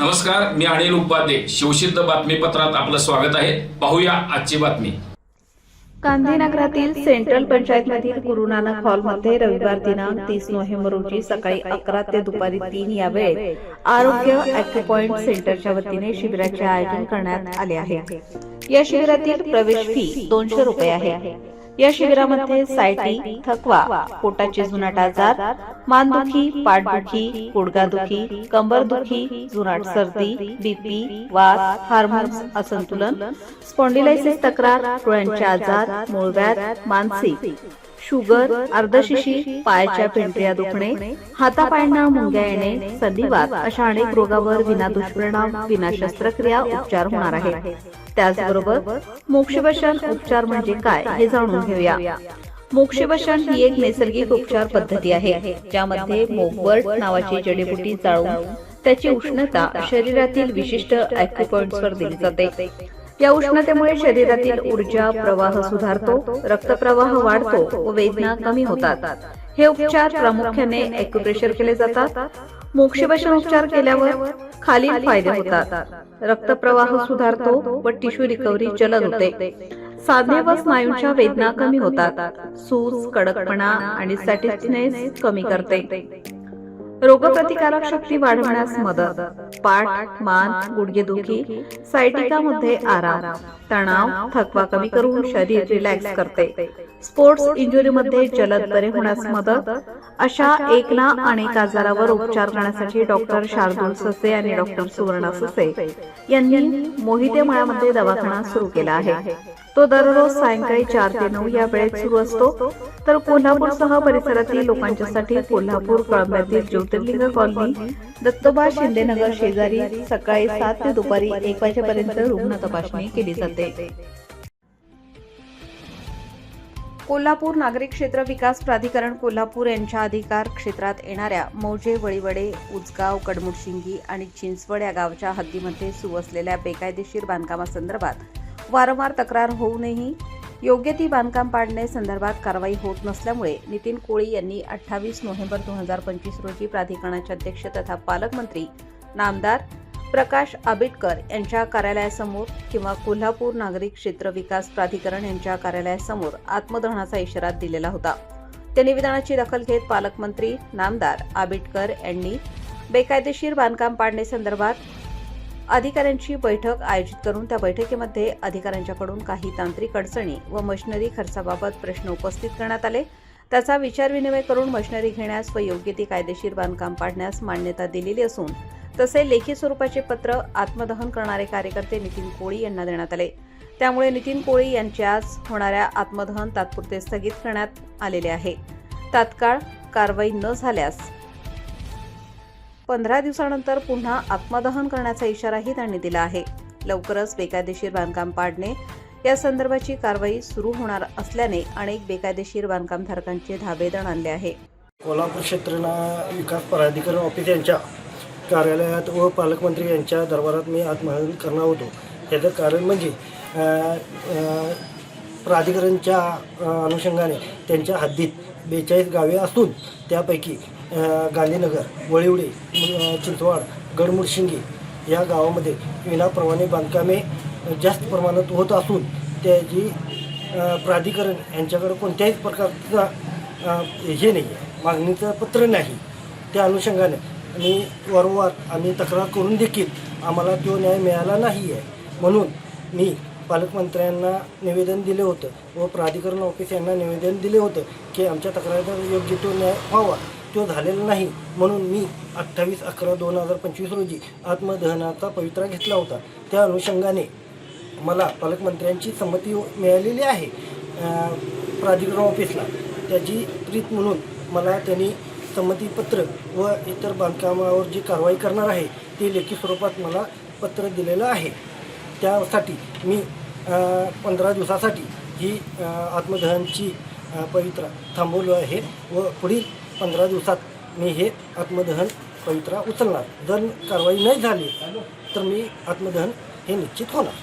नमस्कार मी अनिल उपाध्ये शिवसिद्ध बातमीपत्रात आपलं स्वागत आहे. पाहूया आजची बातमी. गांधीनगरातील सेंट्रल पंचायतमधील गुरु नानक हॉलमध्ये रविवार दिनांक तीस नोव्हेंबर रोजी सकाळी अकरा ते दुपारी तीन या वेळेत आरोग्य अॅक्युपॉइंट सेंटरच्या वतीने शिबिराचे आयोजन करण्यात आले आहे. या शिबिरातील प्रवेश फी दोनशे रुपये आहे. या शिबिरामध्ये सायटी थकवा पोटाचे जुनाट आजार मानदुखी पाठदुखी गुडघादुखी कंबरदुखी जुनाट सर्दी बीपी वात हार्मोन्स असंतुलन स्पॉन्डिलायसिस तक्रार डोळ्यांचे आजार मूळव्याध मानसिक. शुगर अर्धशिशी पायाच्या पिंपऱ्या दुखणे हातापायांना मुंग्या येणे संधिवात अशा अनेक रोगावर विना दुष्परिणाम विना शस्त्रक्रिया उपचार होणार आहे त्याचबरोबर मोक्षवशन उपचार म्हणजे काय हे जाणून घेऊया. मोक्षवशन ही एक नैसर्गिक उपचार पद्धती आहे ज्यामध्ये मोगवर्ट नावाची जडीबुटी जाळून त्याची उष्णता शरीरातील विशिष्ट वर दिली जाते. या उष्णतेमुळे शरीरातील ऊर्जा प्रवाह सुधारतो रक्तप्रवाह वाढतो व वेदना कमी होतात. हे उपचार प्रामुख्याने एक्युप्रेशर केले जातात. मोक्षवशन उपचार केल्यावर खालील फायदे होतात. रक्तप्रवाह सुधारतो व टिश्यू रिकव्हरी जलद होते. साधने व स्नायूंच्या वेदना कमी होतात. सूज कडकपणा आणि सॅटिस्नेस कमी करते. रोगप्रतिकारक शक्ती वाढवण्यास मदत. पाठ मान गुडघेदुखी सायटिकामध्ये आराम. तणाव थकवा कमी करून शरीर रिलॅक्स करते. स्पोर्ट्स इंजुरीमध्ये जलद बरे होण्यास मदत अशा एक ना अनेक आजारावर उपचार करण्यासाठी डॉक्टर शार्दूल ससे आणि डॉक्टर सुवर्णा ससे यांनी मोहिते मळ्यामध्ये दवाखाना सुरू केला आहे. तो दररोज सायंकाळी चार ते नऊ या वेळेत सुरू असतो. तर कोल्हापूरसह परिसरातील लोकांच्यासाठी कोल्हापूर कळंब्यातील ज्योतिर्लिंग कॉलनी दत्तोबा शिंदेनगर शेजारी सकाळी सात ते दुपारी एक वाजेपर्यंत रुग्ण तपासणी केली जाते कोल्हापूर नागरिक क्षेत्र विकास प्राधिकरण कोल्हापूर यांच्या अधिकार क्षेत्रात येणाऱ्या मौजे वळीवडे उजगाव कडमुडशिंगी आणि चिंचवड या गावच्या हद्दीमध्ये सुरू असलेल्या बेकायदेशीर बांधकामासंदर्भात वारंवार तक्रार होऊनही योग्य ती बांधकाम पाडणे संदर्भात कारवाई होत नसल्यामुळे नितीन कोळी यांनी अठ्ठावीस नोव्हेंबर दोन हजार पंचवीस रोजी प्राधिकरणाचे अध्यक्ष तथा पालकमंत्री नामदार प्रकाश आबिटकर यांच्या कार्यालयासमोर किंवा कोल्हापूर नागरिक क्षेत्र विकास प्राधिकरण यांच्या कार्यालयासमोर आत्मदहनाचा इशारा दिलेला होता. त्या निवेदनाची दखल घेत पालकमंत्री नामदार आबिटकर यांनी बेकायदेशीर बांधकाम पाडणे संदर्भात अधिकाऱ्यांची बैठक आयोजित करून त्या बैठकीमध्ये अधिकाऱ्यांच्याकडून काही तांत्रिक अडचणी व मशिनरी खर्चाबाबत प्रश्न उपस्थित करण्यात आले. त्याचा विचारविनिमय करून मशिनरी घेण्यास व योग्य ती कायदेशीर बांधकाम पाडण्यास मान्यता दिलेली असून तसे लेखी स्वरूपाचे पत्र आत्मदहन करणारे कार्यकर्ते नितीन कोळी यांना देण्यात आले. त्यामुळे नितीन कोळी यांचे आज होणाऱ्या आत्मदहन तात्पुरते स्थगित करण्यात आलेले आहे. तात्काळ कारवाई न झाल्यास पंधरा दिवसानंतर पुन्हा आत्मदहन करण्याचा इशाराही त्यांनी दिला आहे. लवकरच बेकायदेशीर बांधकाम पाडणे या संदर्भाची कारवाई सुरू होणार असल्याने अनेक बेकायदेशीर बांधकामधारकांचे धाबेदण आणले आहे. कोल्हापूर क्षेत्रना विकास प्राधिकरण ऑफिस यांच्या कार्यालयात व पालकमंत्री यांच्या दरबारात मी आत्महन करणार होतो. याचं कारण म्हणजे प्राधिकरणच्या अनुषंगाने त्यांच्या हद्दीत बेचाळीस गावे असून त्यापैकी गांधीनगर वळिवडे चिंचवाड गडमुडशिंगी या गावामध्ये विनाप्रमाणे बांधकामे जास्त प्रमाणात होत असून त्याची प्राधिकरण यांच्याकडे कोणत्याही प्रकारचा हे नाही आहे मागणीचं पत्र नाही. त्या अनुषंगाने आणि वारंवार आम्ही तक्रार करून देखील आम्हाला तो न्याय मिळाला नाही आहे म्हणून मी पालकमंत्र्यांना निवेदन दिले होतं व प्राधिकरण ऑफिस यांना निवेदन दिले होतं की आमच्या तक्रारीचा योग्य तो न्याय व्हावा. तो झालेला नाही. म्हणून मी अठ्ठावीस अकरा दोन हजार पंचवीस रोजी आत्मदहनाचा पवित्रा घेतला होता. त्या अनुषंगाने मला पालकमंत्र्यांची संमती मिळालेली आहे. प्राधिकरण ऑफिसला त्याची प्रीत म्हणून मला त्यांनी संमतीपत्र व इतर बांधकामावर जी कारवाई करणार आहे ते लेखी स्वरूपात मला पत्र दिलेलं आहे. त्यासाठी मी पंधरा दिवसासाठी ही आत्मदहनची पवित्रा थांबवलो आहे व पुढील पंधरा दिवसात मी हे आत्मदहन पवित्रा उचलणार. जर कारवाई नाही झाली तर मी आत्मदहन हे निश्चित होणार.